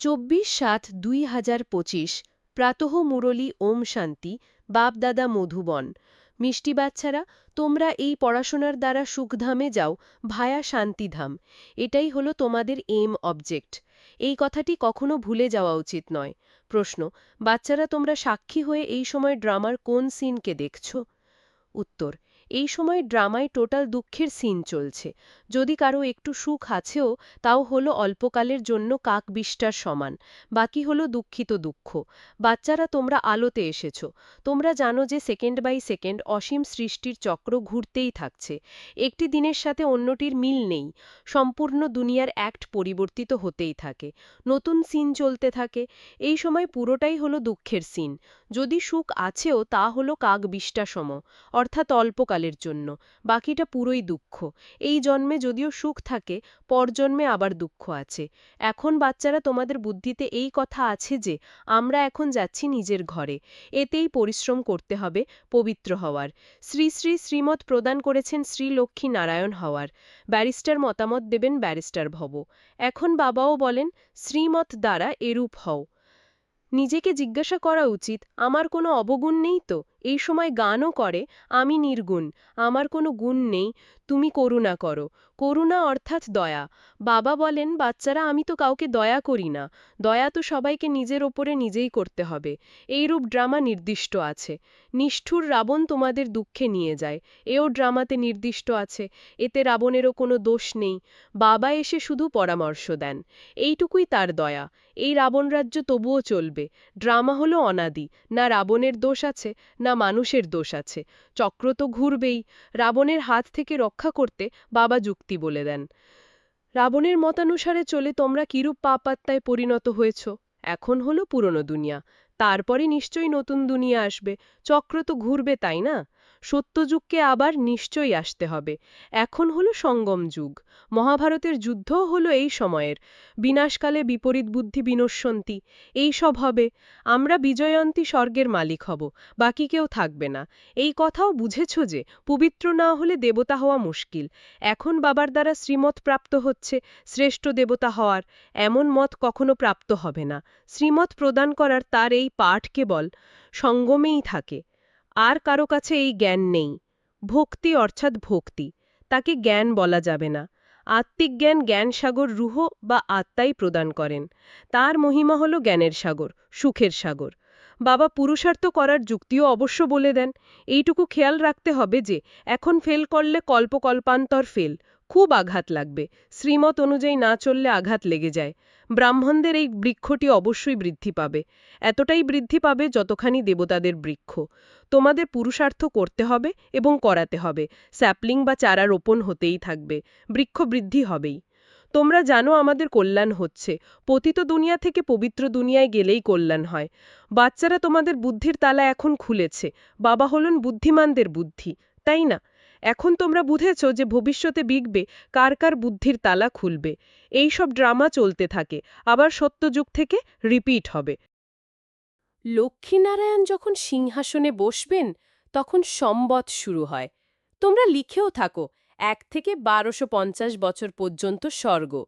চব্বিশ সাত দুই হাজার পঁচিশ, প্রাতঃ মুরলী ওম শান্তি, বাপদাদা মধুবন। মিষ্টি বাচ্চারা, তোমরা এই পড়াশোনার দ্বারা সুখধামে যাও, ভায়া শান্তিধাম। এটাই হলো তোমাদের এম অবজেক্ট এই কথাটি কখনো ভুলে যাওয়া উচিত নয়। প্রশ্ন, বাচ্চারা তোমরা সাক্ষী হয়ে এই সময় ড্রামার কোন সিনকে দেখছ? উত্তর এই সময় ড্রামায় টোটাল দুঃখের সিন চলছে। যদি কারও একটু সুখ আছেও, তাও হলো অল্পকালের জন্য কাক বিষ্টার সমান। বাকি হলো দুঃখিত দুঃখ। বাচ্চারা, তোমরা আলোতে এসেছ। তোমরা জানো যে সেকেন্ড বাই সেকেন্ড অসীম সৃষ্টির চক্র ঘুরতেই থাকছে। একটি দিনের সাথে অন্যটির মিল নেই। সম্পূর্ণ দুনিয়ার অ্যাক্ট পরিবর্তিত হতেই থাকে। নতুন সিন চলতে থাকে। এই সময় পুরোটাই হলো দুঃখের সিন। যদি সুখ আছেও, তা হলো কাক বিষ্টাসম অর্থাৎ অল্পকালের জন্য, বাকিটা পুরোই দুঃখ। এই জন্মে যদিও সুখ থাকে, পরজন্মে আবার দুঃখ আছে। এখন বাচ্চারা তোমাদের বুদ্ধিতে এই কথা আছে যে, আমরা এখন যাচ্ছি নিজের ঘরে। এতেই পরিশ্রম করতে হবে পবিত্র হওয়ার। শ্রী শ্রী শ্রীমত প্রদান করেছেন শ্রী লক্ষ্মী নারায়ণ হওয়ার। ব্যারিস্টার মতামত দেবেন ব্যারিস্টার ভব। এখন বাবাও বলেন শ্রীমত দ্বারা এরূপ হও। নিজেকে জিজ্ঞাসা করা উচিত, আমার কোনো অবগুণ নেই তো? এই সময় গানও করে, আমি নির্গুণ। আমার কোনো গুণ নেই, তুমি করুণা করো। করুণা অর্থাৎ দয়া। বাবা বলেন, বাচ্চারা, আমি তো কাউকে দয়া করি না। দয়া তো সবাইকে নিজের ওপরে নিজেই করতে হবে। এইরূপ ড্রামা নির্দিষ্ট আছে। নিষ্ঠুর রাবণ তোমাদের দুঃখে নিয়ে যায়। এও ড্রামাতে নির্দিষ্ট আছে। এতে রাবণেরও কোনো দোষ নেই। বাবা এসে শুধু পরামর্শ দেন। এইটুকুই তার দয়া। এই রাবণ রাজ্য তবুও চলবে। ড্রামা হলো অনাদি। না রাবণের দোষ আছে, না মানুষের দোষ আছে। চক্র তো ঘুরবেই। রাবণের হাত থেকে রক্ষা করতে বাবা যুক্তি বলে দেন। রাবণের মতানুসারে চলে তোমরা কিরূপ পাপাত্মায় পরিণত হয়েছ? এখন হলো পুরনো দুনিয়া। তারপরে নিশ্চয়ই নতুন দুনিয়া আসবে। চক্র তো ঘুরবে, তাই না? সত্যযুগকে আবার নিশ্চয়ই আসতে হবে। এখন হলো সঙ্গম যুগ। মহাভারতের যুদ্ধও হলো এই সময়ের। বিনাশকালে বিপরীত বুদ্ধি বিনশ্বন্তী, এই সব হবে। আমরা বিজয়ন্তী স্বর্গের মালিক হব, বাকি কেউ থাকবে না। এই কথাও বুঝেছ যে, পবিত্র না হলে দেবতা হওয়া মুশকিল। এখন বাবার দ্বারা শ্রীমত প্রাপ্ত হচ্ছে, শ্রেষ্ঠ দেবতা হওয়ার। এমন মত কখনো প্রাপ্ত হবে না। শ্রীমত প্রদান করার তার এই পাঠ কেবল সঙ্গমেই থাকে। আর কারও কাছে এই জ্ঞান নেই। ভক্তি অর্থাৎ ভক্তি, তাকে জ্ঞান বলা যাবে না। আত্মিক জ্ঞান জ্ঞান সাগর রুহ বা আত্মাই প্রদান করেন। তার মহিমা হল জ্ঞানের সাগর, সুখের সাগর। বাবা পুরুষার্থ করার যুক্তিও অবশ্য বলে দেন। এইটুকু খেয়াল রাখতে হবে যে, এখন ফেল করলে কল্পকল্পান্তর ফেল খুব আঘাত লাগবে। শ্রীমত অনুযায়ী না চললে আঘাত লেগে যায়। ব্রাহ্মণদের এই বৃক্ষটি অবশ্যই বৃদ্ধি পাবে। এতটাই বৃদ্ধি পাবে যতখানি দেবতাদের বৃক্ষ। তোমাদের পুরুষার্থ করতে হবে এবং করাতে হবে। স্যাপলিং বা চারা রোপণ হতেই থাকবে। বৃক্ষ বৃদ্ধি হবেই। তোমরা জানো আমাদের কল্যাণ হচ্ছে। পতিত দুনিয়া থেকে পবিত্র দুনিয়ায় গেলেই কল্যাণ হয়। বাচ্চারা তোমাদের বুদ্ধির তালা এখন খুলেছে। বাবা হলেন বুদ্ধিমানদের বুদ্ধি, তাই না? এখন তোমরা বুঝেছ যে ভবিষ্যতে বিগবে কার কার বুদ্ধির তালা খুলবে। এই সব ড্রামা চলতে থাকে, আবার সত্যযুগ থেকে রিপিট হবে। লক্ষ্মীনারায়ণ যখন সিংহাসনে বসবেন, তখন সম্বত শুরু হয়। তোমরা লিখেও থাকো, এক থেকে বারোশো বছর পর্যন্ত স্বর্গ।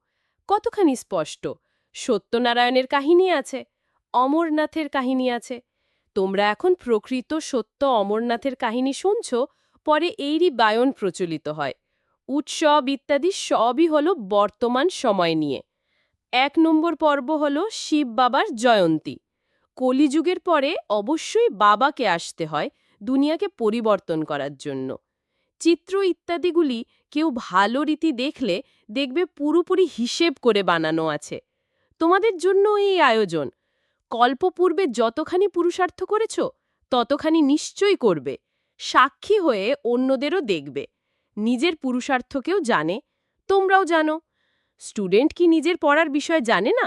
কতখানি স্পষ্ট। সত্যনারায়ণের কাহিনী আছে, অমরনাথের কাহিনী আছে। তোমরা এখন প্রকৃত সত্য অমরনাথের কাহিনী শুনছ পরে এইরই বায়ন প্রচলিত হয়। উৎসব ইত্যাদি সবই হল বর্তমান সময় নিয়ে। এক নম্বর পর্ব হল শিব বাবার জয়ন্তী। কলিযুগের পরে অবশ্যই বাবাকে আসতে হয় দুনিয়াকে পরিবর্তন করার জন্য। চিত্র ইত্যাদিগুলি কেউ ভালো রীতি দেখলে দেখবে পুরোপুরি হিসেব করে বানানো আছে। তোমাদের জন্য এই আয়োজন। কল্পপূর্বে যতখানি পুরুষার্থ করেছ, ততখানি নিশ্চয়ই করবে। সাক্ষী হয়ে অন্যদেরও দেখবে। নিজের পুরুষার্থকেও জানে। তোমরাও জানো। স্টুডেন্ট কি নিজের পড়ার বিষয় জানে না?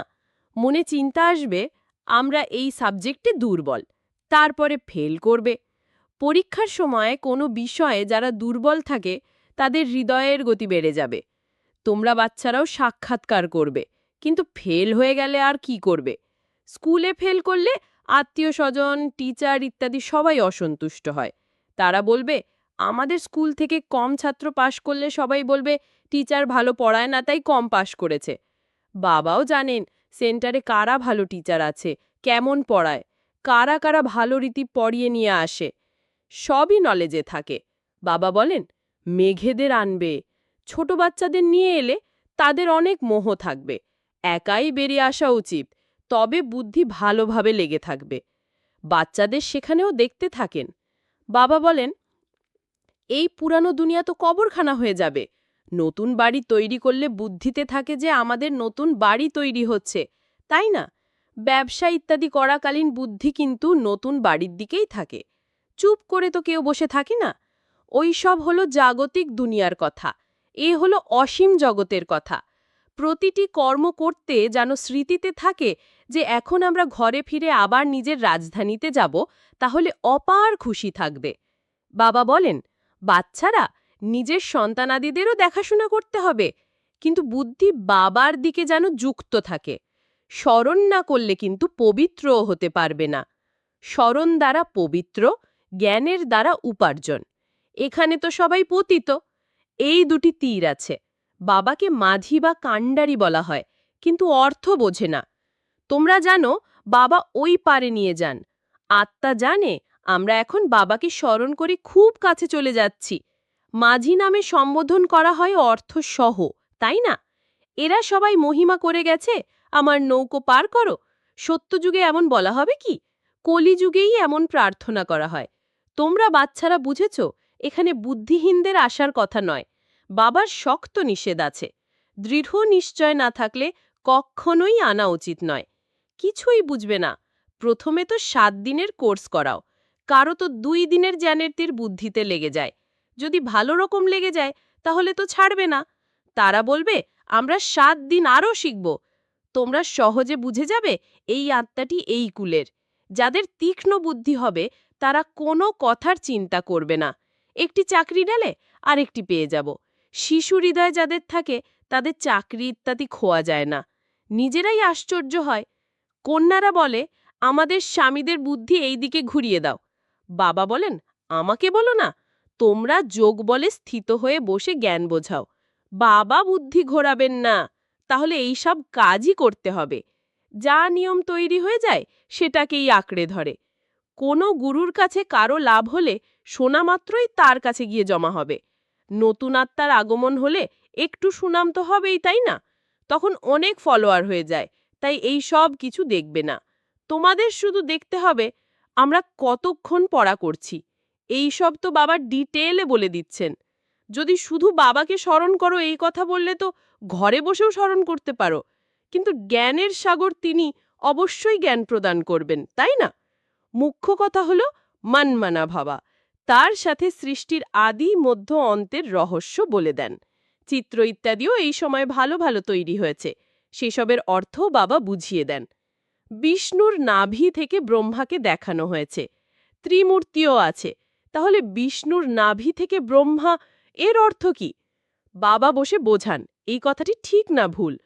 মনে চিন্তা আসবে, আমরা এই সাবজেক্টে দুর্বল, তারপরে ফেল করবে। পরীক্ষার সময় কোনো বিষয়ে যারা দুর্বল থাকে, তাদের হৃদয়ের গতি বেড়ে যাবে। তোমরা বাচ্চারাও সাক্ষাৎকার করবে, কিন্তু ফেল হয়ে গেলে আর কি করবে? স্কুলে ফেল করলে আত্মীয় স্বজন টিচার ইত্যাদি সবাই অসন্তুষ্ট হয়। তারা বলবে, আমাদের স্কুল থেকে কম ছাত্র পাশ করলে সবাই বলবে, টিচার ভালো পড়ায় না, তাই কম পাশ করেছে। বাবাও জানেন, সেন্টারে কারা ভালো টিচার আছে, কেমন পড়ায়, কারা কারা ভালো রীতি পড়িয়ে নিয়ে আসে, সবই নলেজে থাকে। বাবা বলেন, মেঘেদের আনবে, ছোট বাচ্চাদের নিয়ে এলে তাদের অনেক মোহ থাকবে, একাই বেরিয়ে আসা উচিত, তবে বুদ্ধি ভালোভাবে লেগে থাকবে। বাচ্চাদের সেখানেও দেখতে থাকেন। বাবা বলেন, এই পুরানো দুনিয়া তো কবরখানা হয়ে যাবে। নতুন বাড়ি তৈরি করলে বুদ্ধিতে থাকে যে আমাদের নতুন বাড়ি তৈরি হচ্ছে। তাই না? ব্যবসা ইত্যাদি করাকালীন বুদ্ধি কিন্তু নতুন বাড়ির দিকেই থাকে। চুপ করে তো কেউ বসে থাকে না। ওই সব হলো জাগতিক দুনিয়ার কথা। এ হলো অসীম জগতের কথা। প্রতিটি কর্ম করতে যেন স্মৃতিতে থাকে যে এখন আমরা ঘরে ফিরে আবার নিজের রাজধানীতে যাব, তাহলে অপার খুশি থাকবে। বাবা বলেন, বাচ্চারা, নিজের সন্তানাদিদেরও দেখাশোনা করতে হবে। কিন্তু বুদ্ধি বাবার দিকে যেন যুক্ত থাকে। স্মরণ না করলে কিন্তু পবিত্রও হতে পারবে না। স্মরণ দ্বারা পবিত্র, জ্ঞানের দ্বারা উপার্জন। এখানে তো সবাই পতিত। এই দুটি তীর আছে। বাবাকে মাঝি বা কাণ্ডারি বলা হয়, কিন্তু অর্থ বোঝে না। তোমরা জানো, বাবা ওই পারে নিয়ে যান। আত্মা জানে, আমরা এখন বাবাকে স্মরণ করে খুব কাছে চলে যাচ্ছি। মাঝি নামে সম্বোধন করা হয় অর্থ সহ তাই না? এরা সবাই মহিমা করে গেছে, আমার নৌকো পার করো। সত্যযুগে এমন বলা হবে কি? কলিযুগেই এমন প্রার্থনা করা হয়। তোমরা বাচ্চারা বুঝেছ, এখানে বুদ্ধিহীনদের আসার কথা নয়। বাবার শক্ত নিষেধ আছে। দৃঢ় নিশ্চয় না থাকলে কখনোই আনা উচিত নয়। কিছুই বুঝবে না। প্রথমে তো সাত দিনের কোর্স করাও। কারও তো দুই দিনের জ্ঞানের তীর বুদ্ধিতে লেগে যায়। যদি ভালো রকম লেগে যায়, তাহলে তো ছাড়বে না। তারা বলবে, আমরা সাত দিন আরও শিখব। তোমরা সহজে বুঝে যাবে, এই আত্মাটি এই কুলের। যাদের তীক্ষ্ণ বুদ্ধি হবে, তারা কোনো কথার চিন্তা করবে না। একটি চাকরি ডালে আরেকটি পেয়ে যাব। শিশু হৃদয় যাদের থাকে, তাদের চাকরি ইত্যাদি খোয়া যায় না। নিজেরাই আশ্চর্য হয়। কন্যারা বলে, আমাদের স্বামীদের বুদ্ধি এই দিকে ঘুরিয়ে দাও। বাবা বলেন, আমাকে বলো না, তোমরা যোগ বলে স্থিত হয়ে বসে জ্ঞান বোঝাও। বাবা বুদ্ধি ঘোরাবেন না, তাহলে এই সব কাজই করতে হবে। যা নিয়ম তৈরি হয়ে যায়, সেটাকেই আঁকড়ে ধরে। কোনো গুরুর কাছে কারও লাভ হলে, শোনা মাত্রই তার কাছে গিয়ে জমা হবে। নতুন আত্মার আগমন হলে একটু সুনাম তো হবেই, তাই না? তখন অনেক ফলোয়ার হয়ে যায়, তাই এই সব কিছু দেখবে না। তোমাদের শুধু দেখতে হবে, আমরা কতক্ষণ পড়া করছি। এই সব তো বাবা ডিটেলে বলে দিচ্ছেন। যদি শুধু বাবাকে স্মরণ করো, এই কথা বললে তো ঘরে বসেও স্মরণ করতে পারো। কিন্তু জ্ঞানের সাগর তিনি অবশ্যই জ্ঞান প্রদান করবেন, তাই না? মুখ্য কথা হলো, মানমানা ভাবা। তার সাথে সৃষ্টির আদি মধ্য অন্তের রহস্য বলে দেন। চিত্র ইত্যাদিও এই সময় ভালো ভালো তৈরি হয়েছে। সেসবের অর্থ বাবা বুঝিয়ে দেন। বিষ্ণুর নাভি থেকে ব্রহ্মাকে দেখানো হয়েছে। ত্রিমূর্তিও আছে। তাহলে বিষ্ণুর নাভি থেকে ব্রহ্মা, এর অর্থ কি? বাবা বসে বোঝান, এই কথাটি ঠিক না ভুল।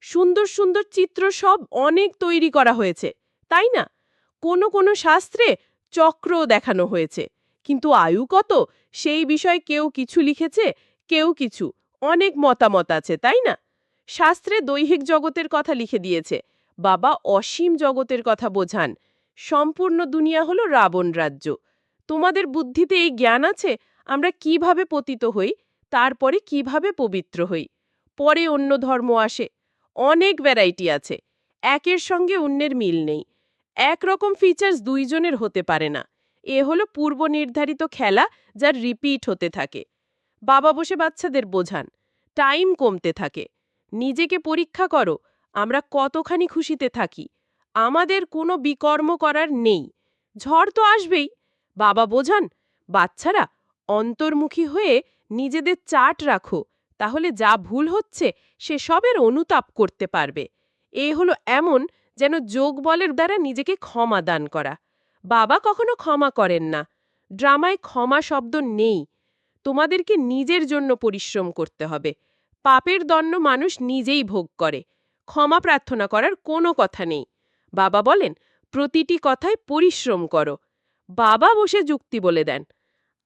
সুন্দর সুন্দর চিত্র সব অনেক তৈরি করা হয়েছে, তাই না? কোনো কোনো শাস্ত্রে চক্রও দেখানো হয়েছে। কিন্তু আয়ু কত? সেই বিষয়ে কেউ কিছু লিখেছে, কেউ কিছু। অনেক মতামত আছে, তাই না? শাস্ত্রে দৈহিক জগতের কথা লিখে দিয়েছে, বাবা অসীম জগতের কথা বোঝান। সম্পূর্ণ দুনিয়া হলো রাবণ রাজ্য। তোমাদের বুদ্ধিতে এই জ্ঞান আছে? আমরা কীভাবে পতিত হই? তারপরে কীভাবে পবিত্র হই? পরে অন্য ধর্ম আসে। অনেক ভ্যারাইটি আছে। একের সঙ্গে অন্যের মিল নেই। একরকম ফিচার্স দুইজনের হতে পারে না। এ হলো পূর্ব নির্ধারিত খেলা যার রিপিট হতে থাকে। বাবা বসে বাচ্চাদের বোঝান টাইম কমতে থাকে। নিজেকে পরীক্ষা করো, আমরা কতখানি খুশিতে থাকি। আমাদের কোনো বিকর্ম করার নেই। ঝড় তো আসবেই। বাবা বোঝান, বাচ্চারা, অন্তর্মুখী হয়ে নিজেদের চাট রাখো, তাহলে যা ভুল হচ্ছে সে সবের অনুতাপ করতে পারবে। এ হলো এমন যেন যোগ বলের দ্বারা নিজেকে ক্ষমা দান করা। বাবা কখনো ক্ষমা করেন না। ড্রামায় ক্ষমা শব্দ নেই। তোমাদেরকে নিজের জন্য পরিশ্রম করতে হবে। পাপের দণ্ড মানুষ নিজেই ভোগ করে। ক্ষমা প্রার্থনা করার কোনো কথা নেই। বাবা বলেন, প্রতিটি কথায় পরিশ্রম করো। বাবা বসে যুক্তি বলে দেন।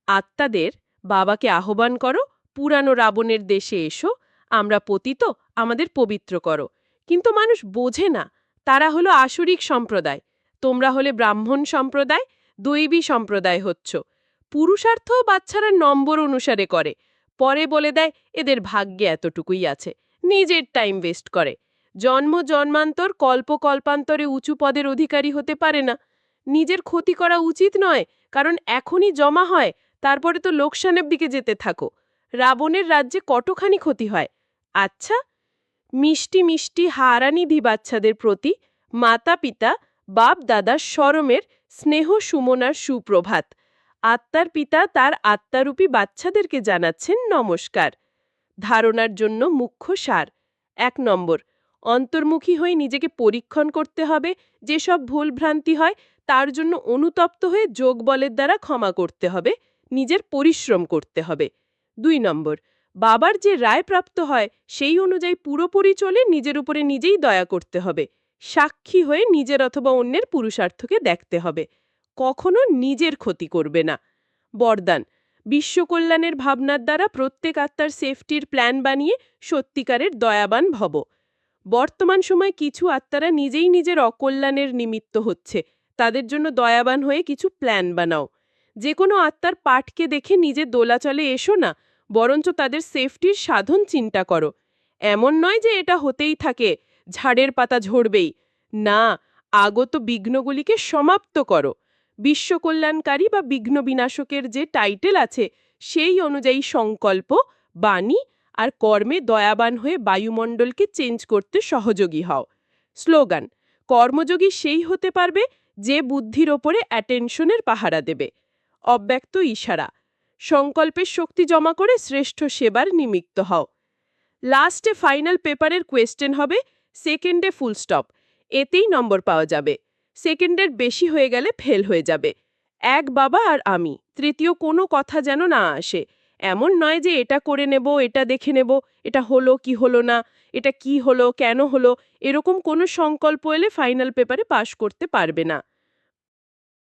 আত্মাদের বাবাকে আহ্বান করো, পুরানো রাবণের দেশে এসো, আমরা পতিত, আমাদের পবিত্র করো। কিন্তু মানুষ বোঝে না, তারা হলো আসরিক সম্প্রদায়। তোমরা হলে ব্রাহ্মণ সম্প্রদায়, দৈবী সম্প্রদায় হচ্ছ। পুরুষার্থ বাচ্চারা নম্বর অনুসারে করে। পরে বলে দেয়, এদের ভাগ্যে এতটুকুই আছে, নিজের টাইম ওয়েস্ট করে। জন্ম জন্মান্তর কল্প কল্পান্তরে উঁচু পদের অধিকারী হতে পারে না। নিজের ক্ষতি করা উচিত নয়, কারণ এখনই জমা হয়, তারপরে তো লোকসানের দিকে যেতে থাকো। রাবণের রাজ্যে কতখানি ক্ষতি হয়? আচ্ছা মিষ্টি মিষ্টি হারানিধি বাচ্চাদের প্রতি মাতা পিতা বাপ দাদার স্মরমের স্নেহ সুমনার সুপ্রভাত। আত্মার পিতা তার আত্মারূপী বাচ্চাদেরকে জানাচ্ছেন নমস্কার। ধারণার জন্য মুখ্য সার। এক নম্বর, অন্তর্মুখী হয়ে নিজেকে পরীক্ষণ করতে হবে, যেসব ভুলভ্রান্তি হয় তার জন্য অনুতপ্ত হয়ে যোগ বলের দ্বারা ক্ষমা করতে হবে, নিজের পরিশ্রম করতে হবে। দুই নম্বর, বাবার যে রায় প্রাপ্ত হয় সেই অনুযায়ী পুরোপুরি চলে নিজের উপরে নিজেই দয়া করতে হবে। সাক্ষী হয়ে নিজের অথবা অন্যের পুরুষার্থকে দেখতে হবে। কখনো নিজের ক্ষতি করবে না। বরদান, বিশ্বকল্যাণের ভাবনার দ্বারা প্রত্যেক আত্মার সেফটির প্ল্যান বানিয়ে সত্যিকারের দয়াবান ভব। বর্তমান সময় কিছু আত্মারা নিজেই নিজের অকল্যাণের নিমিত্ত হচ্ছে। তাদের জন্য দয়াবান হয়ে কিছু প্ল্যান বানাও। যে কোনো আত্মার পাঠকে দেখে নিজে দোলাচলে এসো না, বরঞ্চ তাদের সেফটির সাধন চিন্তা করো। এমন নয় যে এটা হতেই থাকে। ঝাড়ের পাতা ঝরবেই। না, আগত বিঘ্নগুলিকে সমাপ্ত করো। বিশ্বকল্যাণকারী বা বিঘ্ন বিনাশকের যে টাইটেল আছে, সেই অনুযায়ী সংকল্প, বাণী আর কর্মে দয়াবান হয়ে বায়ুমণ্ডলকে চেঞ্জ করতে সহযোগী হও। স্লোগান, কর্মযোগী সেই হতে পারবে যে বুদ্ধির ওপরে অ্যাটেনশনের পাহারা দেবে। অব্যক্ত ইশারা, সংকল্পের শক্তি জমা করে শ্রেষ্ঠ সেবার নিমিত্ত হও। লাস্টে ফাইনাল পেপারের কোয়েশ্চেন হবে সেকেন্ডে ফুল স্টপ এতেই নম্বর পাওয়া যাবে। সেকেন্ডের বেশি হয়ে গেলে ফেল হয়ে যাবে। এক বাবা আর আমি, তৃতীয় কোনো কথা যেন না আসে। এমন নয় যে এটা করে নেব, এটা দেখে নেব, এটা হলো কি হলো না, এটা কি হলো, কেন হলো, এরকম কোনো সংকল্প এলে ফাইনাল পেপারে পাশ করতে পারবে না।